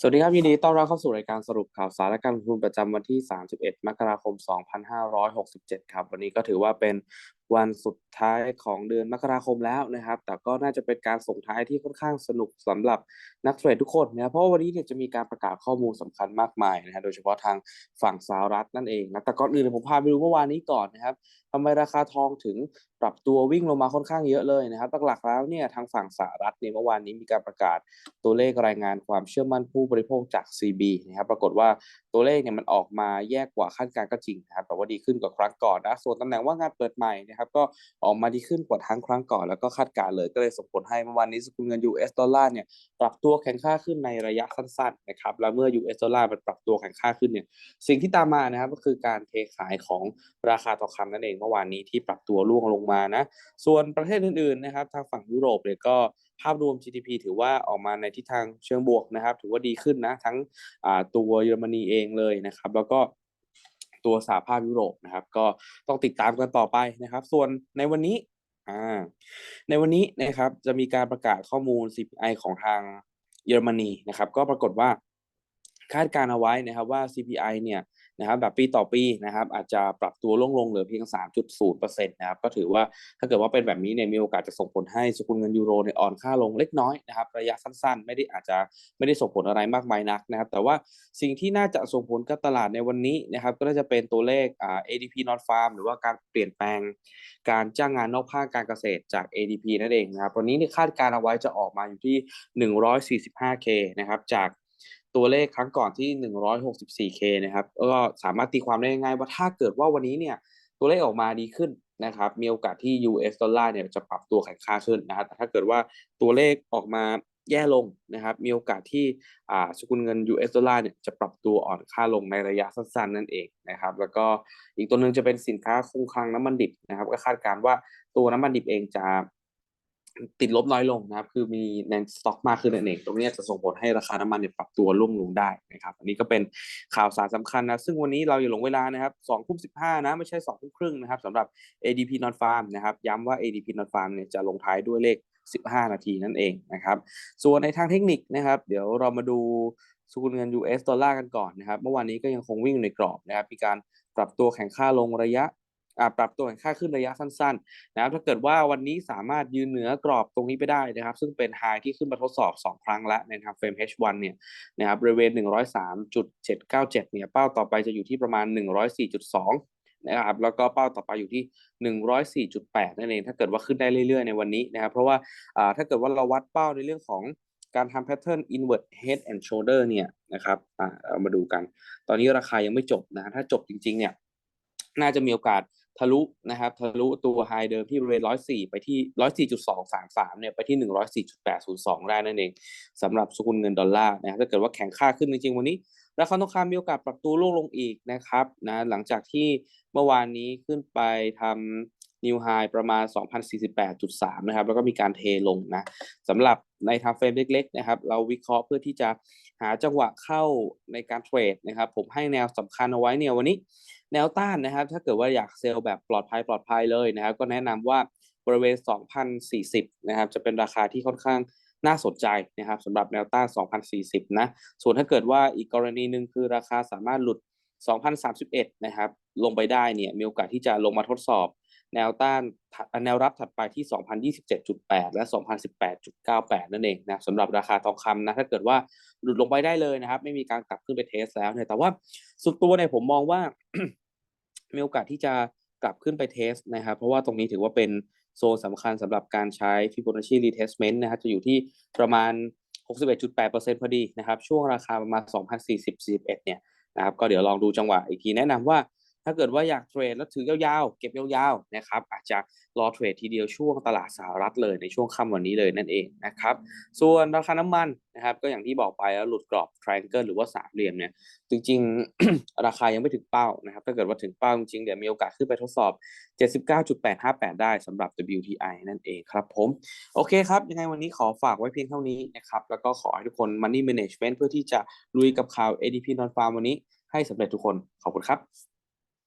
สวัสดีครับยินดีต้อนรับเข้าสู่รายการสรุปข่าวสารและการลงทุนประจำวันที่ 31 มกราคม 2567 ครับ วันนี้ก็ถือว่าเป็น วันสุดท้ายของเดือนมกราคมแล้วนะครับ แต่ก็น่าจะเป็นการส่งท้ายที่ค่อนข้างสนุกสำหรับนักเทรดทุกคนนะเพราะว่าวันนี้เนี่ยจะมีการประกาศข้อมูลสำคัญมากมายนะฮะโดยเฉพาะทางฝั่งสหรัฐนั่นเองนะแต่ก่อนอื่นผมพาไปดูเมื่อวานนี้ก่อนนะครับทำไมราคาทองถึงปรับตัววิ่งลงมาค่อนข้างเยอะเลยนะครับหลักๆแล้วเนี่ยทางฝั่งสหรัฐเนี่ยเมื่อวานนี้มีการประกาศตัวเลขรายงานความเชื่อมั่นผู้บริโภคจาก CB นะครับปรากฏว่า ตัวเลขเนี่ยมันออกมาแย่กว่าคาดการณ์ก็จริงนะครับแต่ว่าดีขึ้นกว่าครั้งก่อนนะส่วนตำแหน่งว่างงานเปิดใหม่นะครับก็ออกมาดีขึ้นกว่าทั้งครั้งก่อนแล้วก็คาดการณ์เลยก็เลยส่งผลให้เมื่อวานนี้สกุลเงิน US ดอลลาร์เนี่ยปรับตัวแข็งค่าขึ้นในระยะสั้นๆนะครับแล้วเมื่อ US ดอลลาร์มันปรับตัวแข็งค่าขึ้นเนี่ยสิ่งที่ตามมานะครับก็คือการเทขายของราคาทองคำนั่นเองเมื่อวานนี้ที่ปรับตัวร่วงลงมานะส่วนประเทศอื่นๆนะครับทางฝั่งยุโรปเนี่ยก็ ภาพรวม GDP ถือว่าออกมาในทิศทางเชิงบวกนะครับ ถือว่าดีขึ้นนะทั้งตัวเยอรมนีเองเลยนะครับ แล้วก็ตัวสหภาพยุโรปนะครับ ก็ต้องติดตามกันต่อไปนะครับ ส่วนในวันนี้อ่าในวันนี้นะครับจะมีการประกาศข้อมูล CPI ของทางเยอรมนีนะครับ ก็ปรากฏว่าคาดการเอาไว้นะครับว่า CPI เนี่ย นะครับแบบปีต่อปีนะครับอาจจะปรับตัวลงลงเหลือเพียง 3.0%นะครับก็ถือว่าถ้าเกิดว่าเป็นแบบนี้เนี่ยมีโอกาสจะส่งผลให้สกุลเงินยูโรเนี่ยอ่อนค่าลงเล็กน้อยนะครับระยะสั้นๆ ไม่ได้อาจจะไม่ได้ส่งผลอะไรมากมายนักนะครับแต่ว่าสิ่งที่น่าจะส่งผลกับตลาดในวันนี้นะครับก็จะเป็นตัวเลขอ่า ADP non farm หรือว่าการเปลี่ยนแปลง การจ้างงานนอกภาคการเกษตรจาก ADP นั่นเองนะครับวันนี้นี่คาดการเอาไว้จะออกมาอยู่ที่ 145K นะครับจาก ตัวเลขครั้งก่อนที่ 164K นะครับก็สามารถตีความได้ง่ายว่าถ้าเกิดว่าวันนี้เนี่ยตัวเลขออกมาดีขึ้นนะครับมีโอกาสที่ US ดอลลาร์เนี่ยจะปรับตัวแข็งค่าขึ้นนะครับแต่ถ้าเกิดว่าตัวเลขออกมาแย่ลงนะครับมีโอกาสที่อ่าสกุลเงิน US ดอลลาร์เนี่ยจะปรับตัวอ่อนค่าลงในระยะสั้นๆนั่นเองนะครับแล้วก็อีกตัวหนึ่งจะเป็นสินค้าคงคลังน้ำมันดิบนะครับก็คาดการณ์ว่าตัวน้ำมันดิบเองจะ ติดลบน้อยลงนะครับ คือมีในสต็อกมากขึ้นนั่นเองตรงนี้จะส่งผลให้ราคาน้ำมันเนี่ยปรับตัวร่วงลงได้นะครับ อันนี้ก็เป็นข่าวสารสำคัญนะ ซึ่งวันนี้เราอยู่หลงเวลานะครับสองทุ่มสิบห้านะ ไม่ใช่สองทุ่มครึ่งนะครับสำหรับ ADP non farm นะครับ ย้ำว่า ADP non farm เนี่ยจะลงท้ายด้วยเลข 15 นาทีนั่นเองนะครับ ส่วนในทางเทคนิคนะครับ เดี๋ยวเรามาดูสกุลเงิน US ดอลลาร์กันก่อนนะครับ เมื่อวานนี้ก็ยังคงวิ่งในกรอบนะครับ มีการปรับตัวแข็งค่าลงระยะ ปรับตัวแข่งค่าขึ้นระยะสั้นๆนะครับถ้าเกิดว่าวันนี้สามารถยืนเหนือกรอบตรงนี้ไปได้นะครับ ซึ่งเป็นไฮที่ขึ้นมาทดสอบ 2 ครั้งแล้วในทางเฟรม H1 เนี่ยนะครับบริเวณ 103.797 เนี่ยเป้าต่อไปจะอยู่ที่ประมาณ 104.2นะครับแล้วก็เป้าต่อไปอยู่ที่ 104.8 นั่นเอง ถ้าเกิดว่าขึ้นได้เรื่อย ๆ ในวันนี้นะครับ เพราะว่าถ้าเกิดว่าเราวัดเป้าในเรื่องของการทำแพทเทิร์น inward head and shoulder เนี่ยนะครับเรามาดูกัน ตอนนี้ราคายังไม่จบนะ ถ้าจบจริง ๆ เนี่ย น่าจะมีโอกาส ทะลุนะครับทะลุตัวไฮเดิมที่บริเวณ104ไปที่104.233เนี่ยไปที่104.802ได้นั่นเองสำหรับสกุลเงินดอลลาร์นะครับถ้าเกิดว่าแข็งค่าขึ้นจริงๆวันนี้ราคาทองคำมีโอกาสปรับตัวลงลงอีกนะครับนะหลังจากที่เมื่อวานนี้ขึ้นไปทำนิวไฮประมาณ 2,048.3 นะครับ แล้วก็มีการเทลงนะสำหรับในทางเฟรมเล็กๆนะครับ เราวิเคราะห์เพื่อที่จะหาจังหวะเข้าในการเทรดนะครับ ผมให้แนวสำคัญเอาไว้เนี่ยวันนี้ แนวต้านนะครับถ้าเกิดว่าอยากเซลล์แบบปลอดภัยปลอดภัยเลยนะครับก็แนะนำว่าบริเวณ 2,040 นะครับ จะเป็นราคาที่ค่อนข้างน่าสนใจนะครับสำหรับแนวต้าน 2,040 นะ ส่วนถ้าเกิดว่าอีกกรณีหนึ่งคือราคาสามารถหลุด 2,031 นะครับ ลงไปได้เนี่ย มีโอกาสที่จะลงมาทดสอบ แนวต้านแนวรับถัดไปที่ 2027.8 และ 2018.98 นั่นเองนะสำหรับราคาทองคำนะถ้าเกิดว่าหลุดลงไปได้เลยนะครับ ไม่มีการกลับขึ้นไปเทสแล้วเนี่ยแต่ว่าสุดตัวเนี่ยผมมองว่า มีโอกาสที่จะกลับขึ้นไปเทสนะครับ เพราะว่าตรงนี้ถือว่าเป็นโซนสำคัญสำหรับการใช้ Fibonacci Retracement นะครับจะอยู่ที่ประมาณ 61.8%พอดีนะครับ ช่วงราคาประมาณ 2,040-41เนี่ยนะครับก็เดี๋ยวลองดูจังหวะอีกทีแนะนำว่า ถ้าเกิดว่าอยากเทรดแล้วถือยาวๆ เก็บยาวๆนะครับอาจจะรอเทรดทีเดียวช่วงตลาดสหรัฐเลยในช่วงค่ำวันนี้เลยนั่นเองนะครับส่วนราคาน้ำมันนะครับก็อย่างที่บอกไปแล้วหลุดกรอบ triangle หรือว่าสามเหลี่ยมเนี่ยจริงๆ ราคายังไม่ถึงเป้านะครับถ้าเกิดว่าถึงเป้าจริงๆเดี๋ยวมีโอกาสขึ้นไปทดสอบ 79.858 ได้สำหรับ WTI นั่นเองครับผม โอเคครับ ยังไงวันนี้ขอฝากไว้เพียงเท่านี้นะครับแล้วก็ขอให้ทุกคน money management เพื่อที่จะลุยกับข่าว ADP non farm วันนี้ให้สำเร็จทุกคนขอบคุณครับ